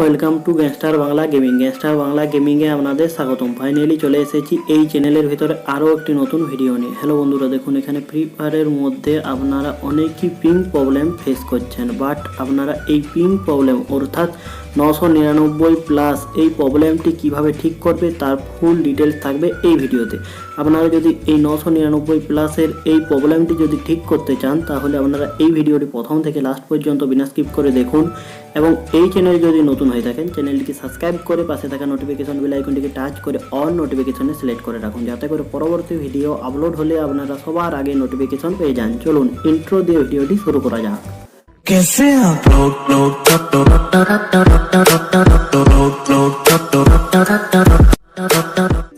Welcome to gangster Bangla gaming. Gangster Bangla গেমিংয়ে আপনাদের স্বাগতম। Finally চলে এসেছি এই চ্যানেলের ভিতরে আরও একটি নতুন ভিডিও নিয়ে। হ্যালো বন্ধুরা, দেখুন এখানে ফ্রি ফায়ারের মধ্যে আপনারা অনেকই পিং প্রবলেম ফেস করছেন বাট আপনারা এই পিং প্রবলেম অর্থাৎ নশো নিরানব্বই প্লাস এই প্রবলেমটি কীভাবে ঠিক করবে তার ফুল ডিটেলস থাকবে এই ভিডিওতে। আপনারা যদি এই নশো নিরানব্বই প্লাসের এই প্রবলেমটি যদি ঠিক করতে চান, তাহলে আপনারা এই ভিডিওটি প্রথম থেকে লাস্ট পর্যন্ত বিনা স্কিপ করে দেখুন এবং এই চ্যানেল যদি নতুন হয়ে থাকেন চ্যানেলটিকে সাবস্ক্রাইব করে পাশে থাকা নোটিফিকেশন বেল আইকনটিকে টাচ করে অল নোটিফিকেশনে সিলেক্ট করে রাখুন, যাতে করে পরবর্তী ভিডিও আপলোড হলে আপনারা সবার আগে নোটিফিকেশন পেয়ে যান। চলুন ইন্ট্রো দিয়ে ভিডিওটি শুরু করা যাক। कैसे आप लोग लोग टक टक टक टक टक लोग लोग टक टक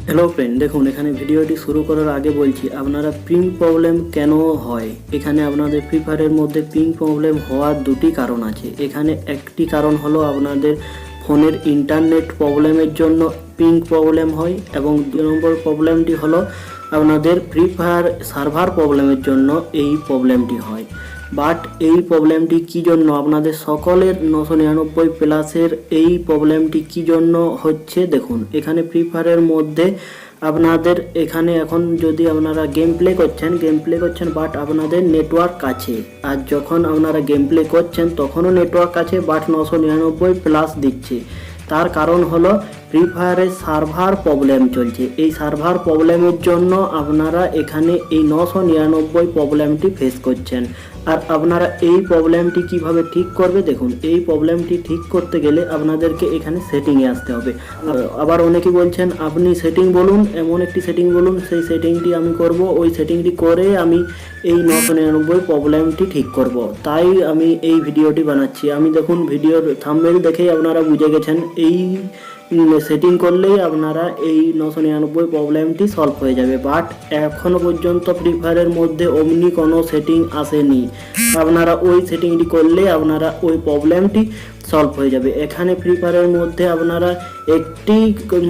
হ্যালো ফ্রেন্ড দেখুন এখানে ভিডিওটি শুরু করার আগে বলছি আপনারা পিং প্রবলেম কেন হয় এখানে আপনাদের ফ্রি ফায়ারের মধ্যে পিং প্রবলেম হওয়ার দুটি কারণ আছে এখানে একটি কারণ হলো আপনাদের ফোনের ইন্টারনেট প্রবলেমের জন্য পিং প্রবলেম হয় এবং দুই নম্বর প্রবলেমটি হলো আপনাদের ফ্রি ফায়ার সার্ভার প্রবলেমের জন্য এই প্রবলেমটি হয় বাট এই প্রবলেমটি কি জন্য? আপনাদের সকলের নশো নিরানব্বই প্লাসের এই প্রবলেমটি কি জন্য হচ্ছে? দেখুন, এখানে ফ্রি ফায়ারের মধ্যে আপনাদের এখানে এখন যদি আপনারা গেম প্লে করছেন গেম প্লে করছেন বাট আপনাদের নেটওয়ার্ক কাছে আর যখন আপনারা গেম প্লে করছেন, তখনও নেটওয়ার্ক আছে বাট নশো নিরানব্বই প্লাস দিচ্ছে। তার কারণ হলো ফ্রি ফায়ারের সার্ভার প্রবলেম চলছে। এই সার্ভার প্রবলেমের জন্য আপনারা এখানে এই নশো নিরানব্বই প্রবলেমটি ফেস করছেন। আর আপনারা এই প্রবলেমটি কীভাবে ঠিক করবে দেখুন, এই প্রবলেমটি ঠিক করতে গেলে আপনাদেরকে এখানে সেটিংয়ে আসতে হবে। আবার অনেকে বলছেন, আপনি সেটিং বলুন, এমন একটি সেটিং বলুন, সেই সেটিংটি আমি করব, ওই সেটিংটি করে আমি এই নশো নিরানব্বই প্রবলেমটি ঠিক করব। তাই আমি এই ভিডিওটি বানাচ্ছি। আমি দেখুন ভিডিওর থাম্বনেল দেখেই আপনারা বুঝে গেছেন, এই সেটিং করলেই আপনারা এই নশো নিরানব্বই প্রবলেমটি সলভ হয়ে যাবে। বাট এখনও পর্যন্ত ফ্রি ফায়ারের মধ্যে অমনি কোনো সেটিং আসেনি। আপনারা ওই সেটিংটি করলে আপনারা ওই প্রবলেমটি সলভ হয়ে যাবে। এখানে ফ্রি ফায়ারের মধ্যে আপনারা একটি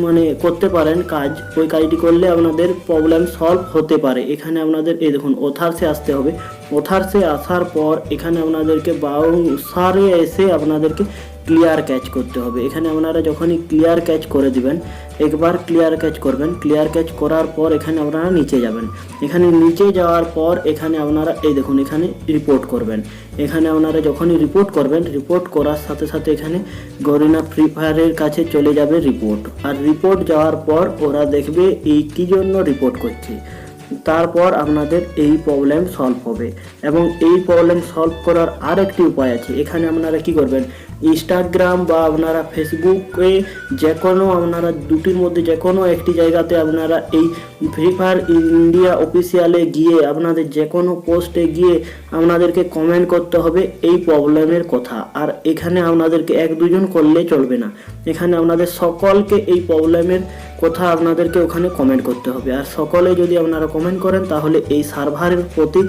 মানে করতে পারেন কাজ। ওই কাজটি করলে আপনাদের প্রবলেম সলভ হতে পারে। এখানে আপনাদের এই দেখুন ওথার্সে আসতে হবে। ওথার্সে আসার পর এখানে আপনাদেরকে বাউসারে এসে আপনাদেরকে ক্লিয়ার ক্যাচ করতে হবে। এখানে আপনারা যখনই ক্লিয়ার ক্যাচ করে দিবেন, একবার ক্লিয়ার ক্যাচ করবেন। ক্লিয়ার ক্যাচ করার পর এখানে আপনারা নিচে যাবেন। এখানে নিচে যাওয়ার পর এখানে আপনারা, এই দেখুন, এখানে রিপোর্ট করবেন। এখানে আপনারা যখনই রিপোর্ট করবেন রিপোর্ট করার সাথে সাথে এখানে গরিনা ফ্রি ফায়ারের কাছে চলে যাবে রিপোর্ট আর রিপোর্ট যাওয়ার পর ওরা দেখবে এই কী জন্য রিপোর্ট করছে। তারপর আপনাদের এই প্রবলেম সলভ হবে। এবং এই প্রবলেম সলভ করার আর একটি উপায় আছে। এখানে আপনারা কি করবেন? ইনস্টাগ্রাম বা আপনারা ফেসবুকে যে কোনো আপনারা দুটির মধ্যে যে কোনো একটি জায়গাতে আপনারা এই ফ্রি ফায়ার ইন্ডিয়া অফিসিয়ালে গিয়ে আপনাদের যে কোনো পোস্টে গিয়ে আপনাদেরকে কমেন্ট করতে হবে এই প্রবলেমের কথা। আর এখানে আপনাদেরকে এক দুজন করলে চলবে না। এখানে আপনাদের সকলকে এই প্রবলেমের কথা আপনাদেরকে ওখানে কমেন্ট করতে হবে। আর সকলে যদি আপনারা কমেন্ট করেন, তাহলে এই সার্ভারের প্রতি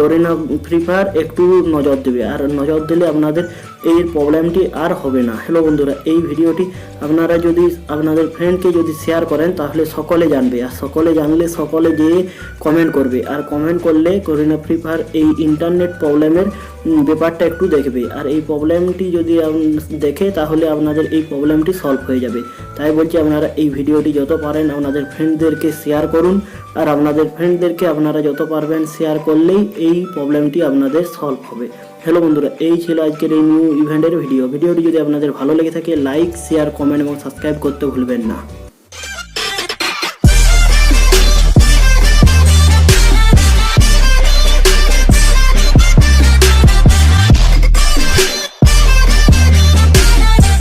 গরিনা ফ্রি ফায়ার একটু নজর দেবে। আর নজর দিলে আপনাদের এই প্রবলেমটি আর হবে না। হ্যালো বন্ধুরা, এই ভিডিওটি আপনারা যদি, আপনাদের ফ্রেন্ডকে যদি শেয়ার করেন, তাহলে সকলে জানবে। আর সকলে জানলে সকলে যেয়ে কমেন্ট করবে। আর কমেন্ট করলে করিনা ফ্রি ফায়ার এই ইন্টারনেট প্রবলেমের ব্যাপারটা একটু দেখবে। আর এই প্রবলেমটি যদি দেখে, তাহলে আপনাদের এই প্রবলেমটি সলভ হয়ে যাবে। তাই বলছি, আপনারা এই ভিডিওটি যত পারেন আপনাদের ফ্রেন্ডদেরকে শেয়ার করুন। আর আপনাদের ফ্রেন্ডদেরকে আপনারা যত পারবেন শেয়ার করলেই এই প্রবলেমটি আপনাদের সলভ হবে। হ্যালো বন্ধুরা, এই ছিল আজকের এই নিউ ইভেন্টের ভিডিও ভিডিওটি যদি আপনাদের ভালো লেগে থাকে লাইক শেয়ার কমেন্ট এবং সাবস্ক্রাইব করতে ভুলবেন না।